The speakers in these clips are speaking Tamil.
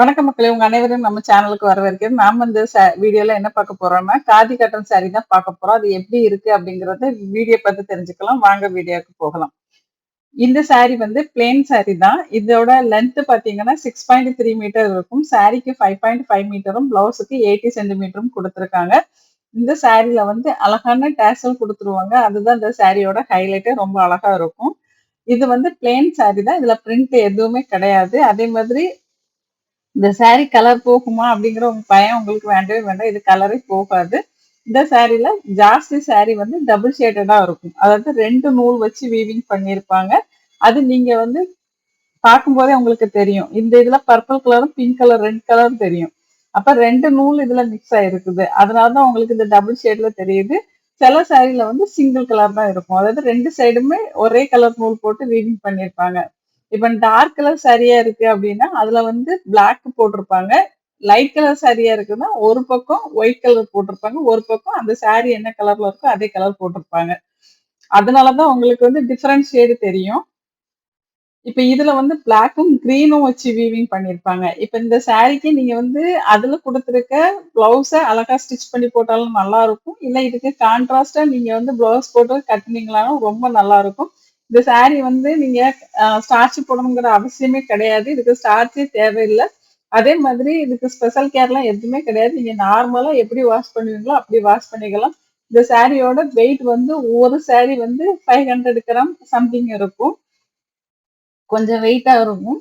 வணக்கம் மக்களே உங்க அனைவரும் நம்ம சேனலுக்கு வரவேற்கிறேன். நாம இந்த வீடியோல என்ன பார்க்க போறோம்னா காதி கட்டன் சாரி தான் பார்க்க போறோம். அது எப்படி இருக்கு அப்படிங்கறத வீடியோ பார்த்து தெரிஞ்சுக்கலாம். வாங்க வீடியோக்கு போகலாம். இந்த சாரி வந்து பிளேன் சாரி தான். இதோட லென்த் பாத்தீங்கன்னா சிக்ஸ் பாயிண்ட் த்ரீ மீட்டர் இருக்கும். சாரிக்கு ஃபைவ் பாயிண்ட் ஃபைவ் மீட்டரும் பிளவுஸுக்கு எயிட்டி சென்டிமீட்டரும் கொடுத்துருக்காங்க. இந்த சாரியில வந்து அழகான டேசல் கொடுத்துருவாங்க. அதுதான் இந்த சாரியோட ஹைலைட்டே ரொம்ப அழகா இருக்கும். இது வந்து பிளேன் சாரி தான். இதுல பிரிண்ட் எதுவுமே கிடையாது. அதே மாதிரி இந்த சாரி கலர் போகுமா அப்படிங்கிற உங்க பயம் உங்களுக்கு வேண்டவே வேண்டாம். இது கலரே போகாது. இந்த சாரில ஜாஸ்தி சாரி வந்து டபுள் ஷேடடா இருக்கும். அதாவது ரெண்டு நூல் வச்சு வீவிங் பண்ணியிருப்பாங்க. அது நீங்க வந்து பார்க்கும்போதே உங்களுக்கு தெரியும். இந்த இதுல பர்பிள் கலரும் பிங்க் கலர் ரெட் கலரும் தெரியும். அப்ப ரெண்டு நூல் இதுல மிக்ஸ் ஆயிருக்குது. அதனாலதான் உங்களுக்கு இந்த டபுள் ஷேட்ல தெரியுது. சில சாரில வந்து சிங்கிள் கலர் தான் இருக்கும். அதாவது ரெண்டு சைடுமே ஒரே கலர் நூல் போட்டு வீவிங் பண்ணியிருப்பாங்க. இப்போ டார்க் கலர் சரியா இருக்கு அப்படின்னா அதுல வந்து பிளாக் போட்டிருப்பாங்க. லைட் கலர் சரியா இருக்குன்னா ஒரு பக்கம் ஒயிட் கலர் போட்டிருப்பாங்க. ஒரு பக்கம் அந்த சாரி என்ன கலர்ல இருக்கோ அதே கலர் போட்டிருப்பாங்க. அதனாலதான் உங்களுக்கு வந்து டிஃப்ரெண்ட் ஷேடு தெரியும். இப்ப இதுல வந்து பிளாக்கும் கிரீனும் வச்சு வீவிங் பண்ணிருப்பாங்க. இப்ப இந்த சாரிக்கு நீங்க வந்து அதுல கொடுத்துருக்க பிளவுஸ அழகா ஸ்டிச் பண்ணி போட்டாலும் நல்லா இருக்கும். இல்ல இதுக்கு கான்ட்ராஸ்டா நீங்க வந்து பிளவுஸ் போட்டு கட்டினீங்களாலும் ரொம்ப நல்லா இருக்கும். இந்த சாரி வந்து நீங்க ஸ்டார்ச் போடணுங்கிற அவசியமே கிடையாது. இதுக்கு ஸ்டார்ச்சே தேவையில்லை. அதே மாதிரி இதுக்கு ஸ்பெஷல் கேர்லாம் எதுவுமே கிடையாது. நீங்க நார்மலா எப்படி வாஷ் பண்ணுவீங்களோ அப்படி வாஷ் பண்ணிக்கலாம். இந்த சாரியோட வெயிட் வந்து ஒரு சாரி வந்து ஃபைவ் ஹண்ட்ரட் கிராம் சம்திங் இருக்கும். கொஞ்சம் வெயிட்டா இருக்கும்.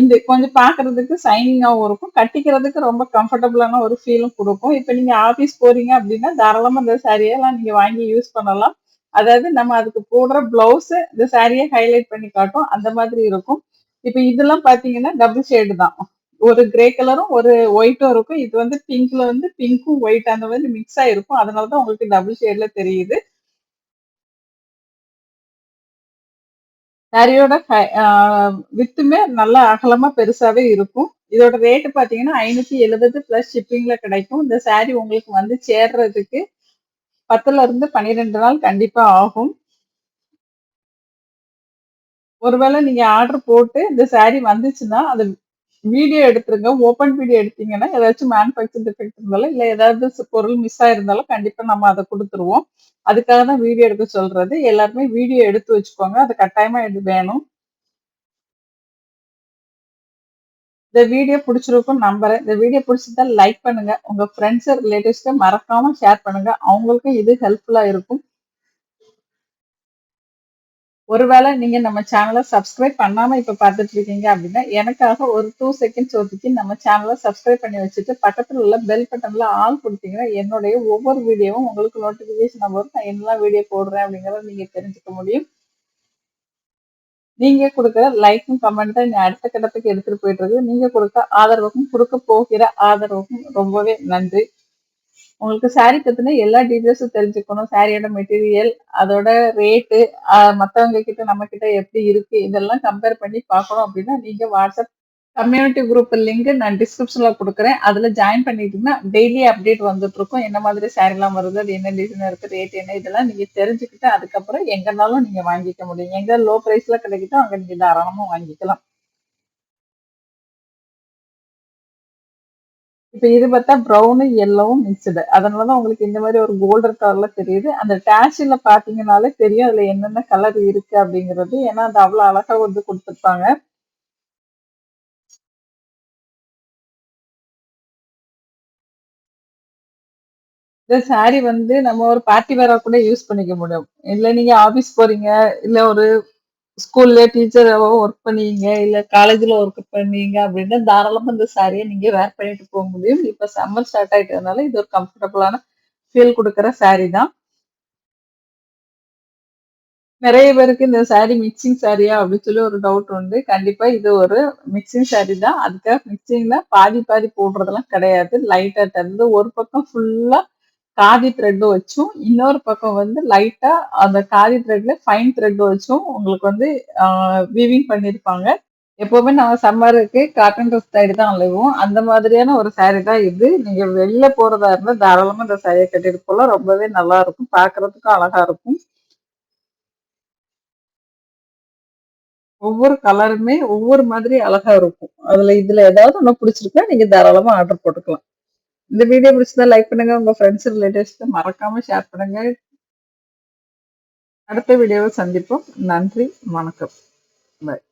இந்த கொஞ்சம் பாக்குறதுக்கு சைனிங்காகவும் இருக்கும். கட்டிக்கிறதுக்கு ரொம்ப கம்ஃபர்டபுளான ஒரு ஃபீலும் கொடுக்கும். இப்போ நீங்க ஆஃபீஸ் போறீங்க அப்படின்னா தாராளமா இந்த சாரியெல்லாம் நீங்க வாங்கி யூஸ் பண்ணலாம். அதாவது நம்ம அதுக்கு போடுற பிளவுஸ் இந்த சாரியை ஹைலைட் பண்ணி காட்டும். அந்த மாதிரி இருக்கும். இப்போ இதெல்லாம் பாத்தீங்கன்னா டபுள் ஷேடு தான். ஒரு கிரே கலரும் ஒரு ஒயிட்டும் இருக்கும். இது வந்து பிங்க்ல வந்து பிங்க்கும் ஒயிட் அந்த மாதிரி மிக்ஸ் ஆயிருக்கும் அதனாலதான் உங்களுக்கு டபுள் ஷேட்ல தெரியுது. சாரியோட வித்துமே நல்லா அகலமா பெருசாவே இருக்கும். இதோட ரேட்டு பாத்தீங்கன்னா ஐநூத்தி எழுபது பிளஸ் ஷிப்பிங்ல கிடைக்கும். இந்த சாரி உங்களுக்கு வந்து சேர்றதுக்கு பத்துல இருந்து பன்னிரெண்டு நாள் கண்டிப்பா ஆகும். ஒருவேளை நீங்க ஆர்டர் போட்டு இந்த சாரி வந்துச்சுன்னா அது வீடியோ எடுத்துருங்க. ஓப்பன் வீடியோ எடுத்தீங்கன்னா ஏதாச்சும் மேனுஃபேக்சர் டிஃபெக்ட் இருந்தாலும் இல்லை ஏதாவது பொருள் மிஸ் ஆயிருந்தாலும் கண்டிப்பா நம்ம அதை கொடுத்துருவோம். அதுக்காக தான் வீடியோ எடுக்க சொல்றது. எல்லாருமே வீடியோ எடுத்து வச்சுக்கோங்க. அது கட்டாயமா இது வேணும். இந்த வீடியோ பிடிச்சிருக்கும் நம்புறேன். இந்த வீடியோ பிடிச்சிருந்தா லைக் பண்ணுங்க. உங்க ஃப்ரெண்ட்ஸ் ரிலேட்டிவ்ஸ்க்கு மறக்காம ஷேர் பண்ணுங்க. அவங்களுக்கும் இது ஹெல்ப்ஃபுல்லா இருக்கும். ஒருவேளை நீங்க நம்ம சேனலை சப்ஸ்கிரைப் பண்ணாம இப்ப பார்த்துட்டு இருக்கீங்க அப்படின்னா எனக்காக ஒரு டூ செகண்ட்ஸ் ஒதுக்கி நம்ம சேனலை சப்ஸ்கிரைப் பண்ணி வச்சுட்டு பக்கத்துல உள்ள பெல் பட்டன்ல ஆல் கொடுத்தீங்கன்னா என்னுடைய ஒவ்வொரு வீடியோவும் உங்களுக்கு நோட்டிபிகேஷன் வரும். நான் என்னெல்லாம் வீடியோ போடுறேன் அப்படிங்கறத நீங்க தெரிஞ்சுக்க முடியும். நீங்க கொடுக்குற லைக்கும் கமெண்ட் தான் அடுத்த கட்டத்துக்கு எடுத்துட்டு போயிட்டு இருக்கு. நீங்க கொடுக்க ஆதரவுக்கும் கொடுக்க போகிற ஆதரவுக்கும் ரொம்பவே நன்றி. உங்களுக்கு சாரி பத்தின எல்லா டீட்டெயில்ஸும் தெரிஞ்சுக்கணும். சாரியோட மெட்டீரியல் அதோட ரேட்டு மற்றவங்க கிட்ட நம்ம கிட்ட எப்படி இருக்கு இதெல்லாம் கம்பேர் பண்ணி பார்க்கணும் அப்படின்னா நீங்க வாட்ஸ்அப் கம்யூனிட்டி குரூப் லிங்க் நான் டிஸ்கிரிப்ஷன்ல கொடுக்குறேன். அதுல ஜாயின் பண்ணிட்டீங்கன்னா டெய்லி அப்டேட் வந்துட்டு இருக்கும் என்ன மாதிரி சாரி எல்லாம் வருது அது என்ன டிசைன் இருக்கு ரேட் என்ன இதெல்லாம் நீங்க தெரிஞ்சுக்கிட்டு அதுக்கப்புறம் எங்கனாலும் நீங்க வாங்கிக்க முடியும். எங்க லோ பிரைஸ்ல கிடைக்கிட்டோ அங்க நீங்க தாராளமா வாங்கிக்கலாம். இப்ப இது பார்த்தா ப்ரௌனு எல்லோவும் மிக்சடு அதனாலதான் உங்களுக்கு இந்த மாதிரி ஒரு கோல்டன் கலர்ல தெரியுது. அந்த டேஷில பாத்தீங்கன்னாலே தெரியும் அதுல என்னென்ன கலர் இருக்கு அப்படிங்கிறது. ஏன்னா அது அவ்வளவு அழகா வந்து கொடுத்துருப்பாங்க. இந்த சாரி வந்து நம்ம ஒரு பார்ட்டி வேற கூட யூஸ் பண்ணிக்க முடியும். இல்ல நீங்க ஆபீஸ் போறீங்க இல்ல ஒரு ஸ்கூல்ல டீச்சராவோ ஒர்க் பண்ணீங்க இல்ல காலேஜ்ல ஒர்க் பண்ணீங்க அப்படின்னா தாராளமா இந்த சாரியை நீங்க வேர் பண்ணிட்டு போக முடியும். இப்ப சம்மர் ஸ்டார்ட் ஆயிட்டதுனால இது ஒரு கம்ஃபர்டபுளான ஃபீல் கொடுக்குற சாரி தான். நிறைய பேருக்கு இந்த சாரி மிக்சிங் சாரியா அப்படின்னு சொல்லி ஒரு டவுட் உண்டு. கண்டிப்பா இது ஒரு மிக்சிங் சாரி தான். அதுக்காக மிக்சிங்ல பாதி பாதி போடுறதெல்லாம் கிடையாது. லைட்டா தந்து ஒரு பக்கம் ஃபுல்லா காதி த்ரெட்டும் வச்சும் இன்னொரு பக்கம் வந்து லைட்டா அந்த காதி த்ரெட்ல ஃபைன் த்ரெட் வச்சும் உங்களுக்கு வந்து வீவிங் பண்ணியிருப்பாங்க எப்பவுமே நம்ம சம்மருக்கு காட்டன் ட்ரெஸ் சைடு தான் அலைவோம். அந்த மாதிரியான ஒரு சாரி தான் இது. நீங்க வெளில போறதா இருந்தா தாராளமா இந்த சாரியை கட்டிட்டு போகலாம் ரொம்பவே நல்லா இருக்கும். பாக்குறதுக்கும் அழகா இருக்கும். ஒவ்வொரு கலருமே ஒவ்வொரு மாதிரி அழகா இருக்கும். அதுல இதுல ஏதாவது ஒண்ணு பிடிச்சிருக்கா நீங்க தாராளமா ஆர்டர் போட்டுக்கலாம். இந்த வீடியோ பிடிச்சதா லைக் பண்ணுங்க. உங்க ஃப்ரெண்ட்ஸ், ரிலேட்டிவ்ஸ்க்கு மறக்காம ஷேர் பண்ணுங்க. அடுத்த வீடியோவில் சந்திப்போம். நன்றி, வணக்கம். பாய்.